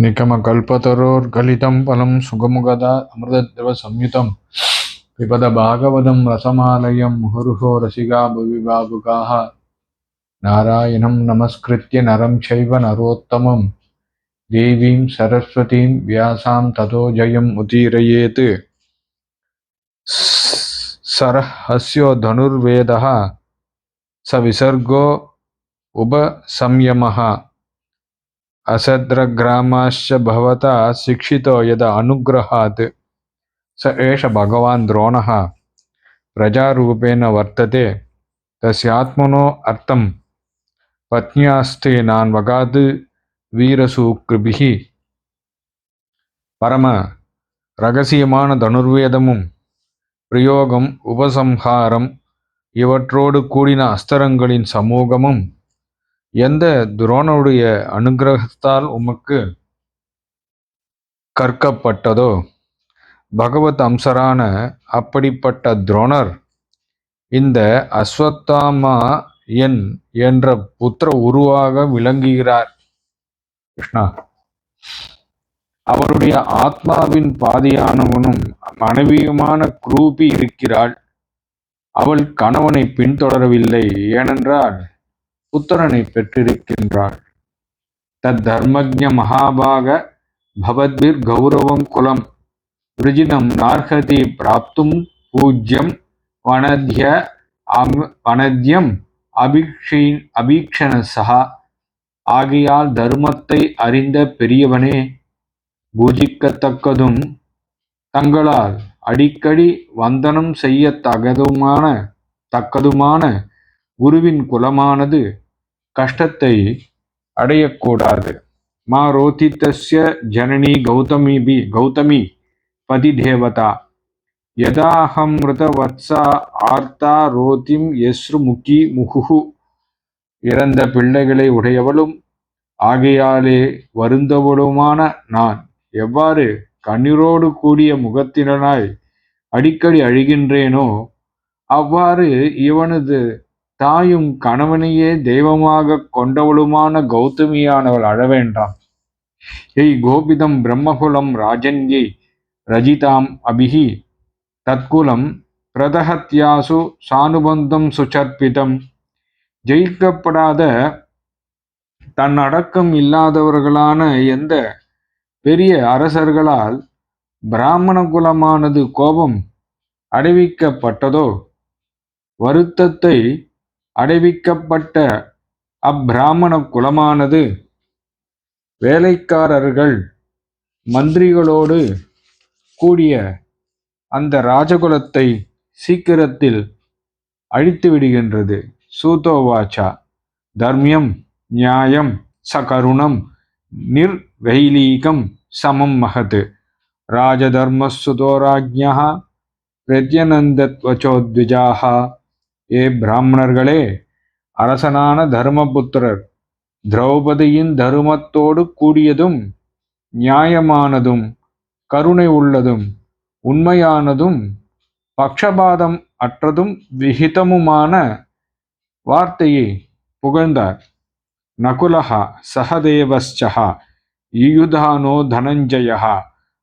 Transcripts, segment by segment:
நிகமகல்பதரோர்கலிதம் பலம் சுகமுகதா அமிர்தத்வ சம்யுதம் பிபத பாகவதம் ரசமாலயம் முகுருகோ ரசிகா புவிபாபுகாக நாராயணம் நமஸ்கிருத்திய நரம் சைவ நரோத்தமம் தேவீம் சரஸ்வதீம் வியாசாம் ததோ ஜயம் உதீரயேத் சரஹஸ்யோ தனுர்வேதா ச விசர்கோ உபசம்யமஹா असद्रग्रामाश्च भवता शिक्षितो यद अनुग्रहात् स एष भगवान् द्रोणः प्रजारूपेण वर्तते तस्यात्मनो अर्थं பத்னியாஸ்தே நான் வகாது வீரசூக்ருபிகி பரம ரகசியமான தனுர்வேதமும் பிரயோகம் உபசம்ஹாரம் இவற்றோடு கூடின அஸ்திரங்களின் சமூகமும் எந்த துரோணனுடைய அனுகிரகத்தால் உமக்கு கற்கப்பட்டதோ? பகவத் அம்சரான அப்படிப்பட்ட துரோணர் இந்த அஸ்வத்தாமா என் என்ற புத்திர உருவாக விளங்குகிறார். கிருஷ்ணா. அவருடைய ஆத்மாவின் பாதியானவனும் மனைவியுமான குரூபி இருக்கிறாள். அவள் கணவனை பின்தொடரவில்லை. ஏனென்றால் புத்திரனை பெற்றிருக்கின்றாள். தத்தர்மஜ மகாபாக பவத்பிர் கௌரவம் குலம். விருஜினம் நார்ஹதி பிராப்தும் பூஜ்யம் வனத்ய வனத்யம் அபீக்ஷி அபீக்ஷண சகா. ஆகையால் தர்மத்தை அறிந்த பெரியவனே பூஜிக்கத்தக்கதும் தங்களால் அடிக்கடி வந்தனம் செய்ய தகதுமான தக்கதுமான குருவின் குலமானது கஷ்டத்தை அடையக்கூடாது. மா ரோதித்தஸ்ய ஜனனி கௌதமி பி கௌதமி பதிதேவதா. யதாஹமிருதவத்சா ஆர்த்தா ரோதிம் எஸ்ரு முகி முகுஹு இறந்த பிள்ளைகளை உடையவளும் ஆகையாலே வருந்தவளுமான நான். எவ்வாறு கண்ணீரோடு கூடிய முகத்தினனாய் அடிக்கடி அழுகின்றேனோ அவ்வாறு இவனது தாயும் கணவனையே தெய்வமாக கொண்டவளுமான கௌதமியானவள் அழவேண்டாம். எய் கோபிதம் பிரம்மகுலம் ராஜன்யை ரஜிதாம் அபிஹி தற்குலம் பிரதஹத்யாசு சானுபந்தம் சுச்சர்ப்பிதம் ஜெயிக்கப்படாத தன் அடக்கம் இல்லாதவர்களான எந்த பெரிய அரசர்களால் பிராமண குலமானது கோபம் அடைவிக்கப்பட்டதோ வருத்தத்தை அடைவிக்கப்பட்ட அப்பிராமண குலமானது வேலைக்காரர்கள் மந்திரிகளோடு கூடிய அந்த ராஜகுலத்தை சீக்கிரத்தில் அழித்து விடுகின்றது. சூதோவாச்சா. தர்மியம் நியாயம் சகருணம் நிர்வைலீகம் சமம் மகத். ராஜதர்மசுதோராஜ்யா பிரத்யனந்தத்வச்சோத்விஜாக ஏ பிராமணர்களே அரசனான தர்மபுத்திரர் திரௌபதியின் தருமத்தோடு கூடியதும் நியாயமானதும் கருணை உள்ளதும் உண்மையானதும் பக்ஷபாதம் அற்றதும் விகிதமுமான வார்த்தையை புகழ்ந்தார். நகுலஹா சகதேவஸ்சா யுயுதானோ தனஞ்சயா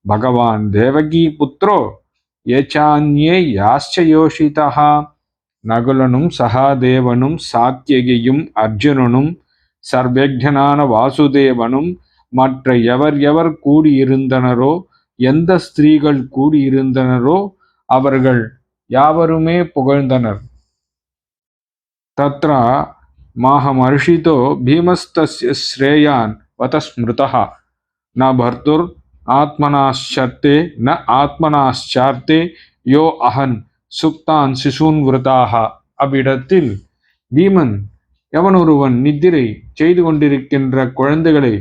பகவான் தேவகி புத்திரோ ஏச்சான்யே யாச்ச யோஷிதா நகுலனும் சகாதேவனும் சாத்தியகியும் அர்ஜுனனும் சர்வேஜனான வாசுதேவனும் மற்ற எவர் எவர் கூடியிருந்தனரோ எந்த ஸ்திரீகள் கூடியிருந்தனரோ அவர்கள் யாவருமே புகழ்ந்தனர். தத்ரா மாஹமர்ஷிதோ பீமஸ்தஸ்ய ஸ்ரேயான் வதஸ்மிருதா ந பர்துர் ஆத்மனாஷர்த்தே ந ஆத்மனாஷார்த்தே யோ அஹன். சுக்தான் சிசூன் விரதாகா. அவ்விடத்தில் பீமன் எவனொருவன் நித்திரை செய்து கொண்டிருக்கின்ற குழந்தைகளை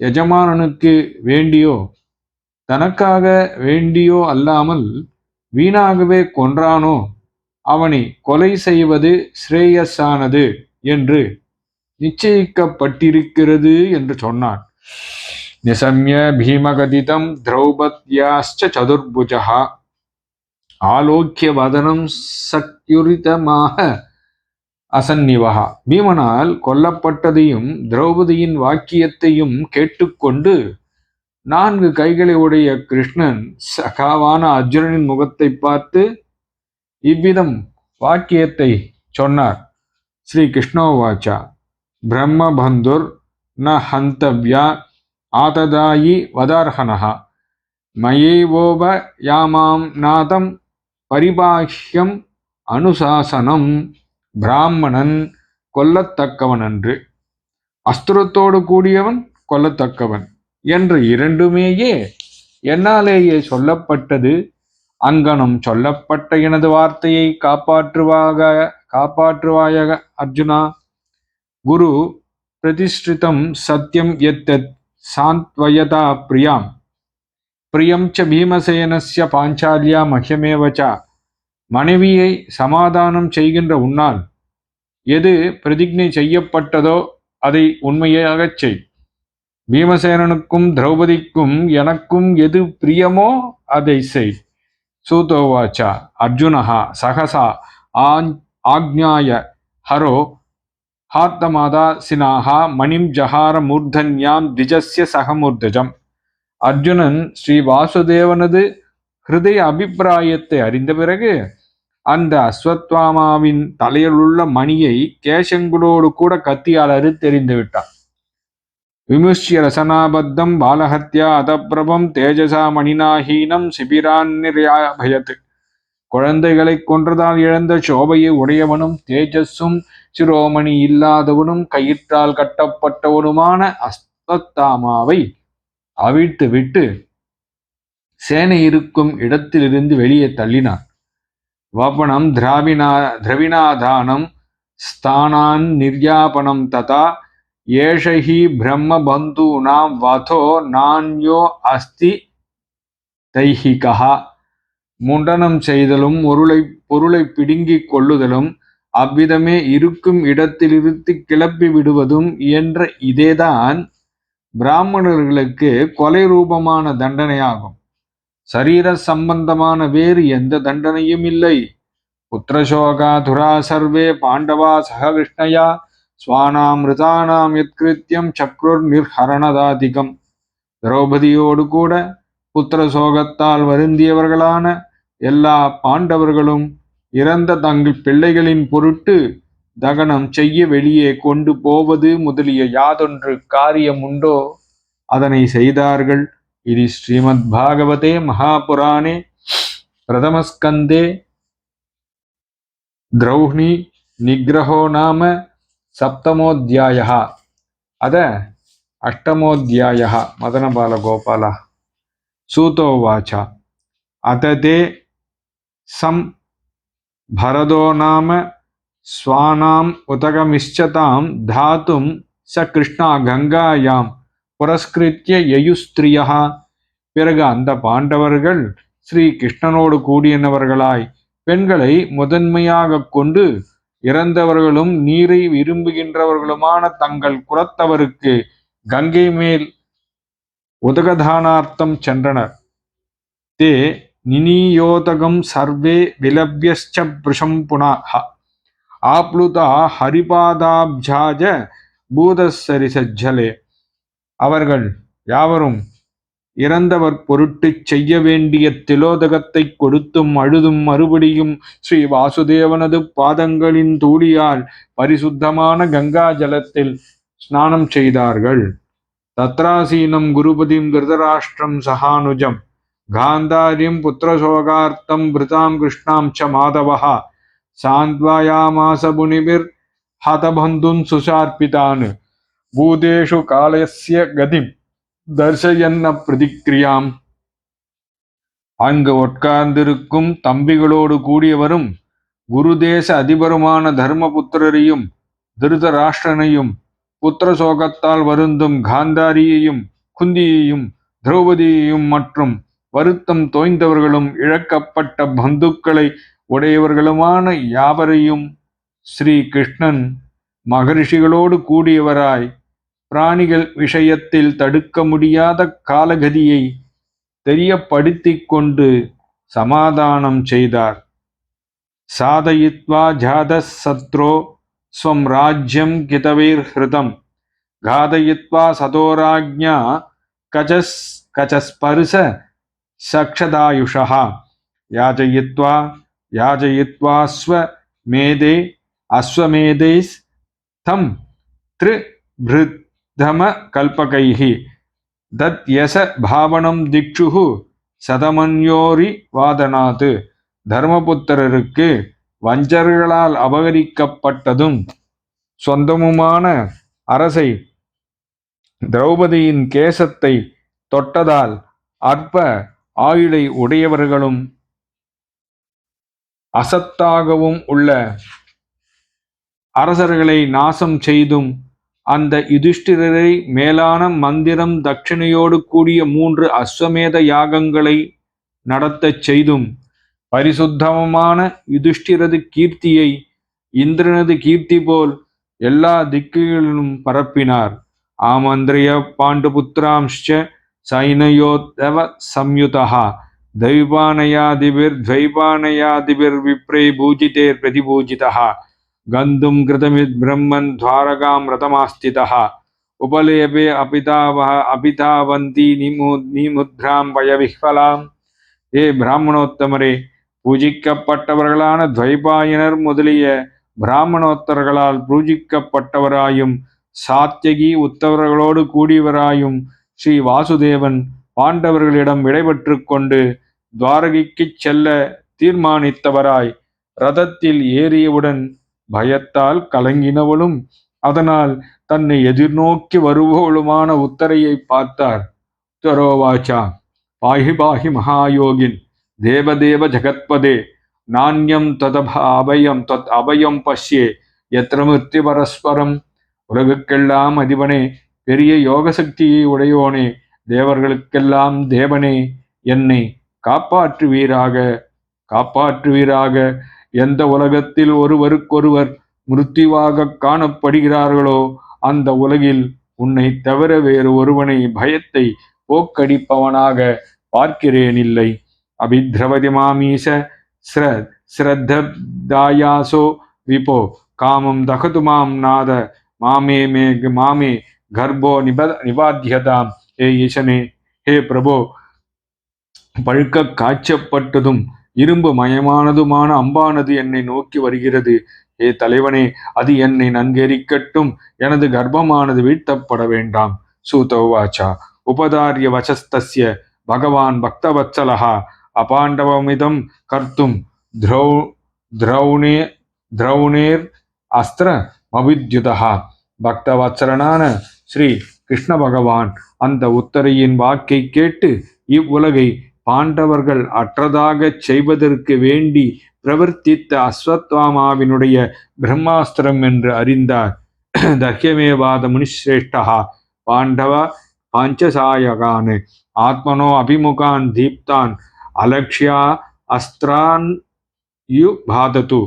எஜமானனுக்கு வேண்டியோ தனக்காக வேண்டியோ அல்லாமல் வீணாகவே கொன்றானோ அவனை கொலை செய்வது ஸ்ரேயஸானது என்று நிச்சயிக்கப்பட்டிருக்கிறது என்று சொன்னான். நிசம்ய பீமகதிதம் திரௌபத்யாச்ச சதுர்புஜா ஆலோக்கிய வதனம் சக்யுரிதமாக அசன்னிவகா. பீமனால் கொல்லப்பட்டதையும் திரௌபதியின் வாக்கியத்தையும் கேட்டுக்கொண்டு நான்கு கைகளை உடைய கிருஷ்ணன் சகாவான அர்ஜுனனின் முகத்தை பார்த்து இவ்விதம் வாக்கியத்தை சொன்னார். ஸ்ரீ கிருஷ்ணோவாச்சா பிரம்மபந்துர் ந ஹந்தவ்யா ஆததாயி வதார்ஹனஹா. மயைவோப யாமாம் நாதம் பரிபாஷ்யம் அனுசாசனம் பிராமணன் கொல்லத்தக்கவன் என்று அஸ்திரத்தோடு கூடியவன் கொல்லத்தக்கவன் என்று இரண்டுமேயே என்னாலேயே சொல்லப்பட்டது. அங்கனம் சொல்லப்பட்ட எனது வார்த்தையை காப்பாற்றுவாக காப்பாற்றுவாயாக அர்ஜுனா. குரு பிரதிஷ்டிதம் சத்தியம் எத்தத் சாந்த்வயதா பிரியாம். பிரியம் ச பீமசேனஸ்ய பாஞ்சாலியா மஹ்யமேவ ச. மனைவியை சமாதானம் செய்கின்ற உன்னால் எது பிரதிஜை செய்யப்பட்டதோ அதை உண்மையாகச் செய். பீமசேனனுக்கும் திரௌபதிக்கும் எனக்கும் எது பிரியமோ அதை செய். சூதோவாச்சா. அர்ஜுனஹா. சகசா. ஆஞ் ஆக்ஞாய. ஹரோ. ஹார்த்தமாதா. சினாஹா. மணிம் ஜஹார மூர்தன்யாம் திஜஸ்ய சகமூர்தஜம். அர்ஜுனன் ஸ்ரீ வாசுதேவனது ஹிருதய அபிப்பிராயத்தை அறிந்த பிறகு அந்த அஸ்வத்வாமாவின் தலையிலுள்ள மணியை கேசங்குடோடு கூட கத்தியால் அறுத்தெறிந்து விட்டான். விமுஷ்ய ரசனாபத்தம் பாலஹத்யா அதப்பிரபம் தேஜசா மணினாஹீனம் சிபிரான் நிர்யாபயத் குழந்தைகளை கொன்றதால் இழந்த சோபையை உடையவனும் தேஜஸும் சிரோமணி இல்லாதவனும் கயிற்றால் கட்டப்பட்டவனுமான அஸ்வத்தாமாவை அவிழ்த்து விட்டு சேனை இருக்கும் இடத்திலிருந்து வெளியே தள்ளினான். வபனம் திராவினா திரவினாதானம் ஸ்தானான் நிர்யாபனம் ததா ஏஷஹி பிரம்ம பந்தூனாம் வதோ நான்யோ அஸ்தி தைஹிகா முண்டனம் செய்தலும் பொருளை பொருளை பிடுங்கிக் கொள்ளுதலும் அவ்விதமே இருக்கும் இடத்திலிருந்து கிளப்பி விடுவதும் என்ற இதேதான் பிராமணர்களுக்கு கொலை ரூபமான தண்டனையாகும். சரீர சம்பந்தமான வேறு எந்த தண்டனையும் இல்லை. புத்திரசோகா துரா சர்வே பாண்டவா சக ஸ்வானாம் ரிதானாம் யத்கிருத்தியம் சக்ருர் நிர்ஹரணதாதிகம் திரௌபதியோடு கூட புத்திர சோகத்தால் வருந்தியவர்களான எல்லா பாண்டவர்களும் இறந்த தங்கள் பிள்ளைகளின் பொருட்டு தகனம் செய்ய வெளியே கொண்டு போவது முதலிய யாதொன்று காரியம் உண்டோ அதனை செய்தார்கள். இது ஸ்ரீமத் பாகவதே மகாபுராணே. பிரதமஸ்கந்தே. திரௌஹ்ணி நிகிரகோ நாம சப்தமோத்தியாயா அத அஷ்டமோத்தியாயா மதனபால கோபால சூதோவாச்சா. அத தே சம் பரதோ நாம स्वानाम् उतकमिश्चतां धातुं स कृष्णा गङ्गायां புரஸ்கிருத்திய யயுஸ்திரியா பிறகு அந்த பாண்டவர்கள் ஸ்ரீ கிருஷ்ணனோடு கூடியனவர்களாய் பெண்களை முதன்மையாக கொண்டு இறந்தவர்களும் நீரை விரும்புகின்றவர்களுமான தங்கள் குலத்தவருக்கு கங்கை மேல் உதகதானார்த்தம் சென்றனர் தே நினியோதகம் சர்வே விலவ்யஸ்ச பிருஷம் புனாக ஆப்ளுதா ஹரிபாதாப்ஜாஜ பூதசரிசஜ்ஜலே. அவர்கள் யாவரும் இறந்தவர் பொருட்டுச் செய்ய வேண்டிய திலோதகத்தை கொடுத்தும் அழுதும் மறுபடியும் ஸ்ரீ வாசுதேவனது பாதங்களின் தூளியால் பரிசுத்தமான கங்கா ஜலத்தில் ஸ்நானம் செய்தார்கள். தத்ராசீனம் குருபதிம் கிருதராஷ்டிரம் சகானுஜம். காந்தாரியம் புத்திரசோகார்த்தம் பிருதாம் கிருஷ்ணாம் ச மாதவா சாந்த்வாயாமாச முனிபிர் ஹதபந்துன் சுஷார்பிதான் பூதேஷு காலசிய கதிம் தர்சயன்ன பிரதிக்கிரியாம் அங்கு உட்கார்ந்திருக்கும் தம்பிகளோடு கூடியவரும் குருதேச அதிபருமான தர்மபுத்திரரையும் திருதராஷ்டிரனையும் புத்திர சோகத்தால் வருந்தும் காந்தாரியையும் குந்தியையும் திரௌபதியையும் மற்றும் வருத்தம் தோய்ந்தவர்களும் இழக்கப்பட்ட பந்துக்களை உடையவர்களுமான யாவரையும் ஸ்ரீ கிருஷ்ணன் மகரிஷிகளோடு கூடியவராய் பிராணிகள் விஷயத்தில் தடுக்க முடியாத காலகதியை தெரியப்படுத்திக் கொண்டு சமாதானம் செய்தார். சாதயித்வா ஜாத சத்ரோ ஸ்வம் ராஜ்யம் கிதவைர்ஹிருதம் காதயித்வா யாஜயித்வாஸ்வ மேதே அஸ்வமேதே தம் திரு பிருத்தம கல்பகைஹி தத் பாவனம் திக்ஷுகு சதமன்யோரி வாதனாது தர்மபுத்திரருக்கு வஞ்சர்களால் அபகரிக்கப்பட்டதும் சொந்தமுமான அரசை திரௌபதியின் கேசத்தை தொட்டதால் அற்ப ஆயுளை உடையவர்களும் அசத்தாகவும் உள்ள அரசர்களை நாசம் செய்தும் அந்த யுதிஷ்டிரரை மேலான மந்திரம் தட்சிணையோடு கூடிய மூன்று அஸ்வமேத யாகங்களை நடத்தச் செய்தும் பரிசுத்தமமான யுதிஷ்டிரது கீர்த்தியை இந்திரனது கீர்த்தி போல் எல்லா திக்குகளிலும் பரப்பினார். ஆமந்திரிய பாண்டுபுத்திராம்ஷ சைனயோத்தவ சம்யுதா दैवानयादिभिर्द्वैपानयादिभिर्विप्रै பூஜிதே பிரதிபூஜிதः गन्तुं कृतमिद्ब्रह्मन् द्वारकां रतमास्थितः उपलेपे अपितावः अपितावन्ती निमु நிமுத்ராம் பயவிஹ்வலாம் ஏ பிராமணோத்தமரே பூஜிக்கப்பட்டவர்களான துவைபாயனர் முதலிய பிராமணோத்தர்களால் பூஜிக்கப்பட்டவராயும் சாத்தியகி உத்தவர்களோடு கூடியவராயும் ஸ்ரீ வாசுதேவன் பாண்டவர்களிடம் விடைபெற்று கொண்டு துவாரகைக்குச் செல்ல தீர்மானித்தவராய் ரதத்தில் ஏறியவுடன் பயத்தால் கலங்கினவளும் அதனால் தன்னை எதிர்நோக்கி வருபவளுமான உத்தரையை பார்த்தார். உத்தரோவாச்சா பாஹி பாஹி மகாயோகின் தேவதேவ ஜகத்பதே நாண்யம் ததப அபயம் தத் அபயம் பஷ்யே எத்திரமிருத்தி பரஸ்பரம். உலகுக்கெல்லாம் அதிபனே பெரிய யோக சக்தியை உடையோனே தேவர்களுக்கெல்லாம் தேவனே என்னை காப்பாற்றுவீராக காப்பாற்றுவீராக. எந்த உலகத்தில் ஒருவருக்கொருவர் மிருத்யுவாக காணப்படுகிறார்களோ அந்த உலகில் உன்னை தவிர வேறு ஒருவனை பயத்தை போக்கடிப்பவனாக பார்க்கிறேனில்லை. அபித்ரவதி மாமீச ஸ்ர ஸ்ரத்தாயாசோ விபோ. காமம் தகது மாம் நாத மாமே மே மாமே கர்ப்போ நிப நிபாத்தியதாம் ஹே ஈசனே ஹே பிரபோ. பழுக்க காய்ச்சப்பட்டதும் இரும்பு மயமானதுமான அம்பானது என்னை நோக்கி வருகிறது. ஏ தலைவனே அது என்னை நன்கெரிக்கட்டும் எனது கர்ப்பமானது வீழ்த்தப்பட வேண்டாம். சூதோவாச்சா உபதாரிய வசஸ்தஸ்ய பகவான் பக்தவத்சலஹா. அபாண்டவமிதம் கர்த்தும் திரௌ திரௌணே திரௌணேர் அஸ்திர மபித்யுதா பக்தவத்சலனான ஸ்ரீ கிருஷ்ண பகவான் அந்த உத்தரையின் வாக்கை கேட்டு இவ்வுலகை பாண்டவர்கள் அற்றதாகச் செய்வதற்கு வேண்டி பிரவர்த்தித்த அஸ்வத்வாமாவினுடைய பிரம்மாஸ்திரம் என்று அறிந்தார். தஹ்யமேவாத முனிஸ்ரேஷ்டா பாண்டவ பாஞ்சசாயகான். ஆத்மனோ அபிமுகான் தீப்தான். அலக்ஷ்யா அஸ்திரான் யு பாதத்து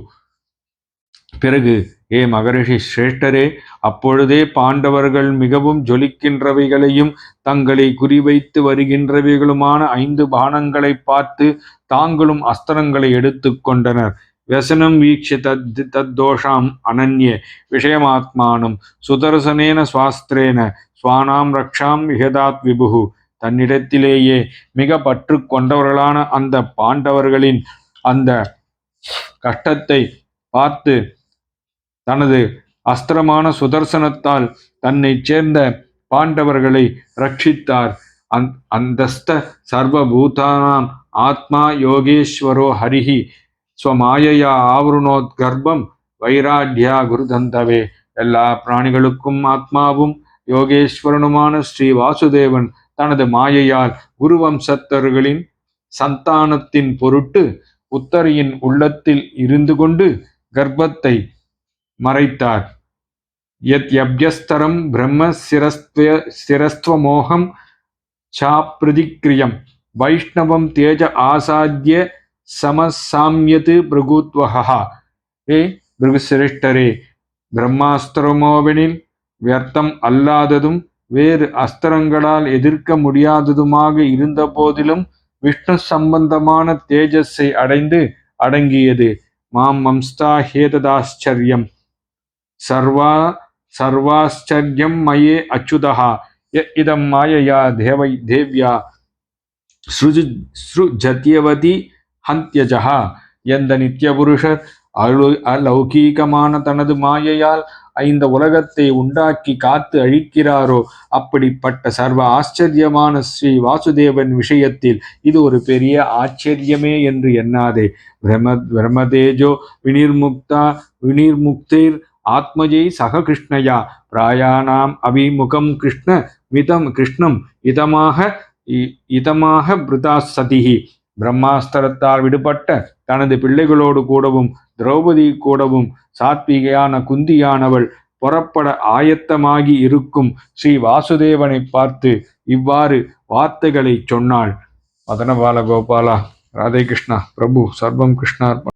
பிறகு ஏ மகரிஷி சிரேஷ்டரே அப்பொழுதே பாண்டவர்கள் மிகவும் ஜொலிக்கின்றவைகளையும் தங்களை குறிவைத்து வருகின்றவைகளுமான ஐந்து பானங்களை பார்த்து தாங்களும் அஸ்திரங்களை எடுத்து கொண்டனர் व्यसनं वीक्ष्य तद् तद्दोषाम् अनन्ये விஷயமாத்மானம் சுதர்சனேன சுவாஸ்திரேன ஸ்வானாம் ரக்ஷாம் விகதாத் விபுகு தன்னிடத்திலேயே மிக பற்று கொண்டவர்களான அந்த பாண்டவர்களின் அந்த கஷ்டத்தை பார்த்து தனது அஸ்திரமான சுதர்சனத்தால் தன்னைச் சேர்ந்த பாண்டவர்களை ரட்சித்தார். அந் அந்தஸ்த சர்வபூதானாம் ஆத்மா யோகேஸ்வரோ ஹரிஹி ஸ்வமாயையா ஆவருணோத் கர்ப்பம் வைராட்யா குருதந்தவே. எல்லா பிராணிகளுக்கும் ஆத்மாவும் யோகேஸ்வரனுமான ஸ்ரீ வாசுதேவன் தனது மாயையால் குருவம்சத்தர்களின் சந்தானத்தின் பொருட்டு உத்தரையின் உள்ளத்தில் இருந்து கொண்டு கர்ப்பத்தை மறைத்தார். யத் யப்யஸ்தரம் பிரம்ம சிரஸ்த்வ சிரஸ்துவமோகம் சாப்பிரதிக்ரியம் வைஷ்ணவம் தேஜ ஆசாத்திய சமசாமியது பிரகுத்வகா ஏ பிருகுசிரேஷ்டரே பிரம்மாஸ்திரமோவெனில் வியர்த்தம் அல்லாததும் வேறு அஸ்திரங்களால் எதிர்க்க முடியாததுமாக இருந்த போதிலும் விஷ்ணு சம்பந்தமான தேஜஸை அடைந்து அடங்கியது. மாம் வம்ஸ்தா ஹேததாச்சரியம். சர்வா சர்வாச்சரியம் மயே அச்சுதா ய இதம் மாயையா தேவை தேவ்யா. ஸ்ருஜு ஸ்ருஜத்யவதி ஹந்தியஜா எந்த நித்திய புருஷர் அலு அலௌகீகமான தனது மாயையால் இந்த உலகத்தை உண்டாக்கி காத்து அழிக்கிறாரோ அப்படிப்பட்ட சர்வ ஆச்சரியமான ஸ்ரீ வாசுதேவன் விஷயத்தில் இது ஒரு பெரிய ஆச்சரியமே என்று எண்ணாதே. பிரம பிரமதேஜோ வினிர்முக்தா வினிர்முக்திர் ஆத்மஜை சக கிருஷ்ணயா. பிராயாணாம் அபிமுகம் கிருஷ்ண மிதம் கிருஷ்ணம் இதமாக இ- இதமாக பிருதா சதிஹி. பிரம்மாஸ்திரத்தால் விடுபட்ட தனது பிள்ளைகளோடு கூடவும் திரௌபதி கூடவும் சாத்விகையான குந்தியானவள் புறப்பட ஆயத்தமாகி இருக்கும் ஸ்ரீ வாசுதேவனை பார்த்து இவ்வாறு வார்த்தைகளை சொன்னாள். மதனபால கோபாலா ராதே கிருஷ்ணா பிரபு சர்வம் கிருஷ்ணார்